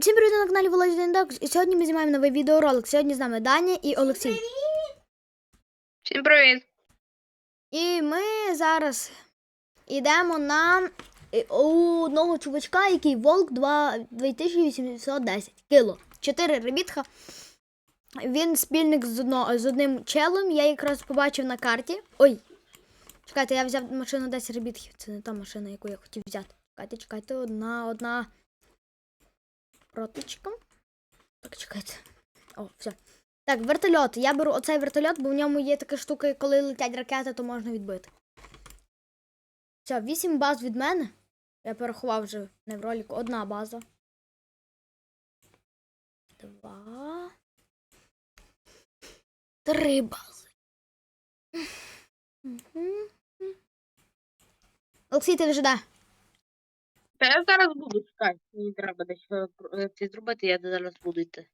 Всім привіт на каналі Володя Дендок. І сьогодні ми знімаємо новий відеоролик. Сьогодні з нами Даня і Олексій. Всім привіт. І ми зараз йдемо на е, у одного чувачка, який волк 2 2810 кіло. 4 ребітха. Він спільник з, одно, з одним челом. Я якраз побачив на карті. Ой. Чекайте, я взяв машину 10 ребітхів. Це не та машина, яку я хотів взяти. Чекайте, чекайте, одна, одна. Протичка. Так, чекайте. О, все. Так, вертольот. Я беру оцей вертольот, бо в ньому є така штука, коли летять ракети, то можна відбити. Все, 8 баз від мене. Я порахував вже не в ролику. Одна база. Два. Три бази. Олексій, ти вже де? Та я зараз буду чекати. Мені треба десь це зробити, я зараз буду йти.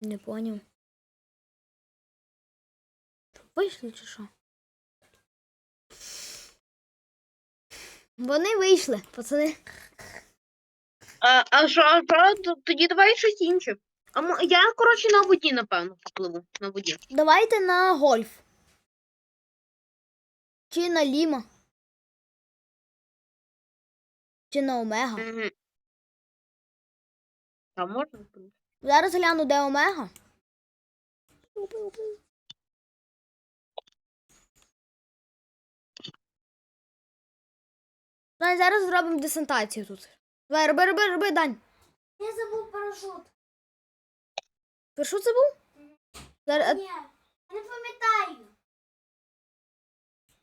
Не поняв. Вийшли чи що? Вони вийшли, пацани. А, а що, а що? Тоді давай щось інше. А я, коротше, на воді, напевно, попливу. На воді. Давайте на гольф. Чи на Ліма. Чи на Омега. Угу. А можна? Зараз гляну, де Омега. Дань, зараз зробимо десантацію тут. Давай, роби, роби, роби, Дань. Я забув парашут. Парашут забув? Зараз, Ні, я не пам'ятаю.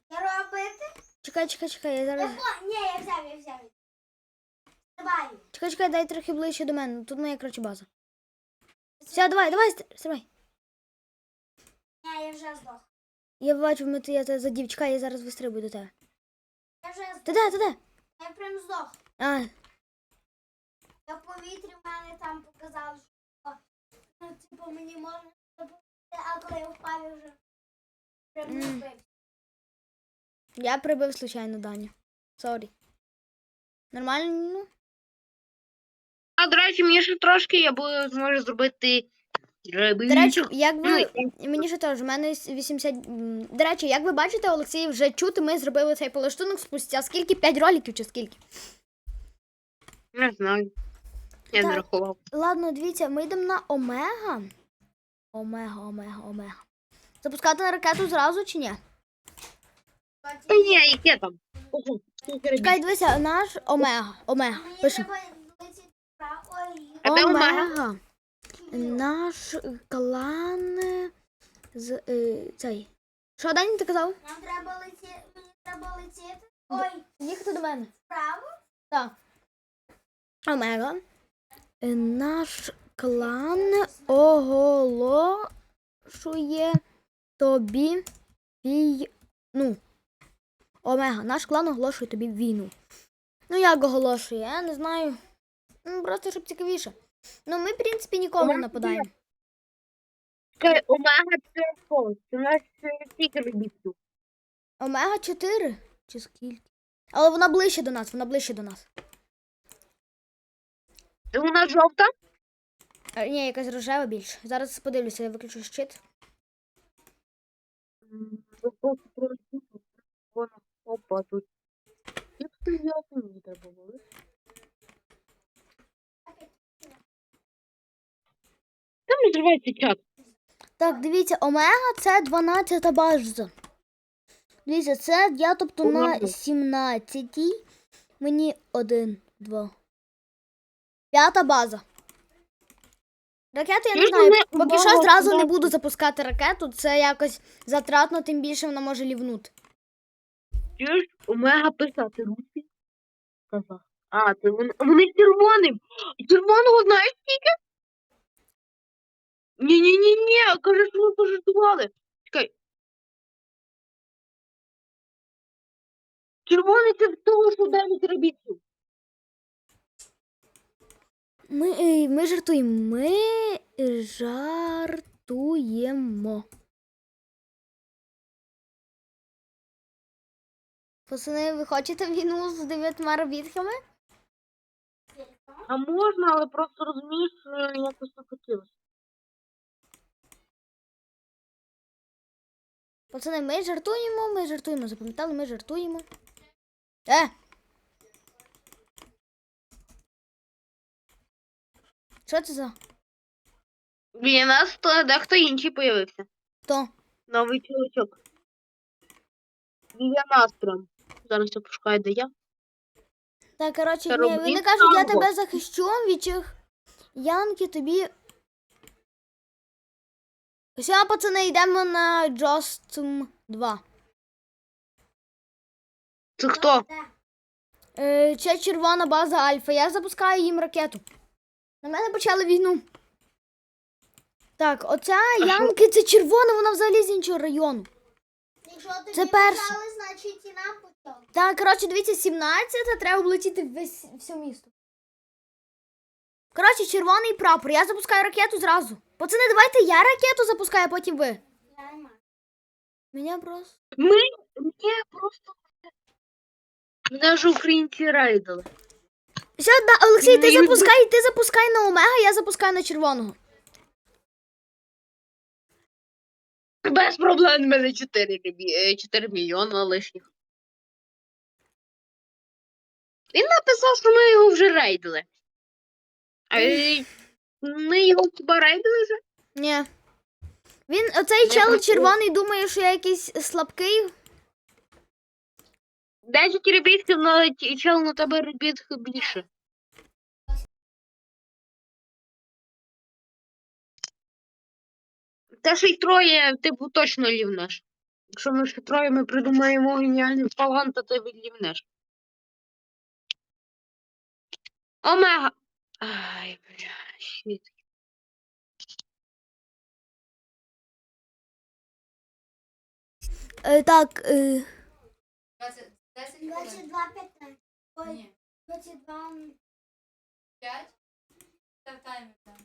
Робити? чекай, чекай, чекай, я зараз. Ні, я взяв, я взяв. Давай. Чекай, чекай, дай трохи ближче до мене. Тут моя коротше база. Все, давай, давай, ст- стрибай. Ні, я вже здох. Я бачу, ми я тебе задів. Чекай, я зараз вистрибую до тебе. Я вже здох. Ти де, ти де? Я прям здох. А, Я в повітрі в мене там показав, що ну, типу, мені можна допомогти, а коли я впав, я вже прям не Мгм. Я прибив случайно Даню. Сорі. Нормально? Ну? А, до речі, мені ще трошки, я буду зможу зробити. До речі, як Ну, ви. Мені ще теж, у мене 80. До речі, як ви бачите, Олексій вже чути, ми зробили цей полаштунок спустя скільки? 5 роликів чи скільки? Не знаю. Я не рахував. Ладно, дивіться, ми йдемо на Омега. Омега, Омега, Омега. Запускати на ракету зразу чи ні? Та ні, яке там? Чекай, дивися, наш Омега. Омега. Мені Пишемо. треба летіти вправо і... А де Омега. Наш клан з е, цей. Що Дані ти казав? Нам треба летіти, мені треба летіти. Ой, Їхати до мене. вправо? Так. Омега. Е, Наш клан оголошує тобі війну. Омега, наш клан оголошує тобі війну. Ну, як оголошує, я не знаю. Ну, просто щоб цікавіше. Ну, ми, в принципі, ніколи не нападаємо. Чекай, Омега це? Це у нас е, скільки рибів тут? Омега 4? Чи скільки? Але вона ближче до нас, вона ближче до нас. Вона жовта? А, ні, якась рожева більше. Зараз подивлюся, я виключу щит. М, просто Вона, опа, тут. Як стояти мені треба було? Там не зривається чат. Так, дивіться, омега це 12 база. Дивіться, це я тобто на Ладно. 17. Мені 1, 2. П'ята база. Ракету я не знаю. Поки що зразу не буду запускати ракету, це якось затратно, тим більше вона може лівнути. Чуєш, Омега писати русі? Казах. А, це вони, вони червоним. Червоного знаєш скільки? Ні-ні-ні-ні, каже, що ви пожартували. Чекай. Червоний це в того, що 9 робітців. Ми, ми жартуємо. Ми жартуємо. Пацани, ви хочете війну з дев'ятьма робітками? А можна, але просто розумієш, е, якось не хотілося. Пацани, ми жартуємо, ми жартуємо. Запам'ятали, ми жартуємо. Е! Що це за? Біля нас то дехто інший появився. Хто? Новий чоловічок. Біля нас прям. Зараз я пошукаю, де я. Так, коротше, ні, вони кажуть, я тебе захищу від цих Янки тобі. Все, пацани, йдемо на Джостм 2. Це хто? Е, це червона база Альфа. Я запускаю їм ракету. На мене почали війну. Так, оця? Янки, це червона, вона взагалі з іншого району. Якщо тобі Це перше. почали, значить і нам почали. Так, коротше, дивіться, 17 треба облетіти весь все місто. Коротше, червоний прапор. Я запускаю ракету зразу. Пацани, давайте я ракету запускаю, а потім ви. Я не маю. Мене просто. Ми Ні, просто. Мене ж українці рейдили. Все, да, Олексій, ти Мені- запускай, ти запускай на Омега, я запускаю на червоного. Без проблем в мене 4, 4 мільйони лишніх. Він написав, що ми його вже рейдили. А е, ми його хіба рейдили вже? Ні. Він, оцей Не чел працює. червоний думає, що я якийсь слабкий. 10 ребітків ті- чел на тебе ребітк більше. Те, що й троє, типу, точно лівнеш. Якщо ми ще троє, ми придумаємо геніальний план, то ти відлівнеш. Омега. Ай, бля, щит. Е, так, е, 20, 10 хвилин. 22 15. Ой, Ні, 22. 5. Та в таймер там.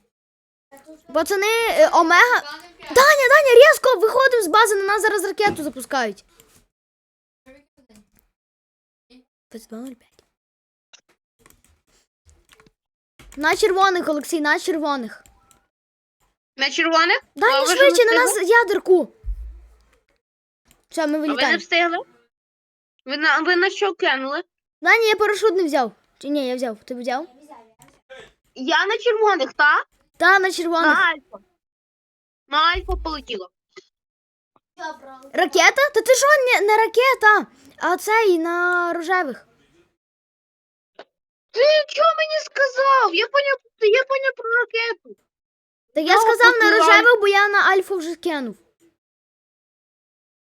Пацани, е, Омега. Даня, Даня, різко виходив з бази, на нас зараз ракету запускають. 22.05. На червоних, Олексій, на червоних. На червоних? Даня, ви ж швидше, не на нас ядерку. Все, ми А ви не вилітаємо. встигли? Ви на, ви на що кинули? Даня, я парашут не взяв. Чи ні, я взяв. Ти взяв. Я на червоних, так? Та, на червоних. На альфа. На альфа полетіло. Ракета? Та ти що, не, не ракета, а цей на рожевих. Ти чого мені сказав? Я поняв, я поняв про ракету. Так я сказав на рожевих, бо я на альфу вже кинув.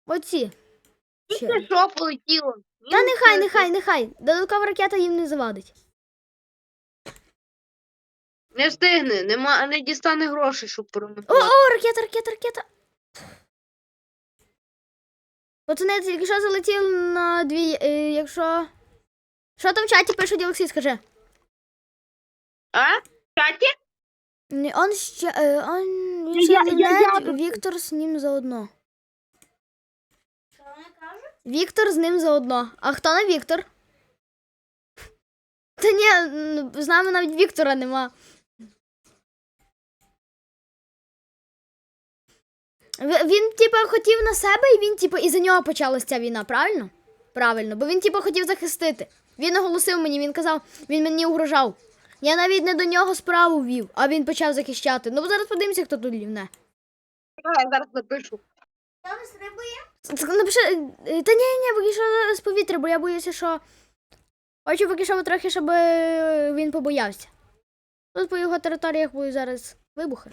Оці. Ще. Ти що полетіло? Та нехай, нехай, нехай. Додаткова ракета їм не завадить. Не встигне, нема, не дістане грошей, щоб О, перемогти. о, ракета, ракета, ракета. Пацани, тільки що залетів на дві. Е, якщо. Що там в чаті пишуть, Олексій, скажи? А? Чаті? Не, Он ще. Е, он, він Я- ще я- не- я тут. Віктор з ним заодно. Віктор з ним заодно. А хто на Віктор? Та ні, м, з нами навіть Віктора нема. Він, типа, хотів на себе, і він, типа, і за нього почалася ця війна, правильно? Правильно, бо він, типа, хотів захистити. Він оголосив мені, він казав, він мені угрожав. Я навіть не до нього справу вів, а він почав захищати. Ну, зараз подивимося, хто тут лівне. Я зараз напишу. Ви стрибує? Ц- Напиши. е, Та ні, ні, поки що з повітря, бо я боюся, що. Хочу поки що трохи, щоб е, він побоявся. Тут по його територіях будуть зараз вибухи.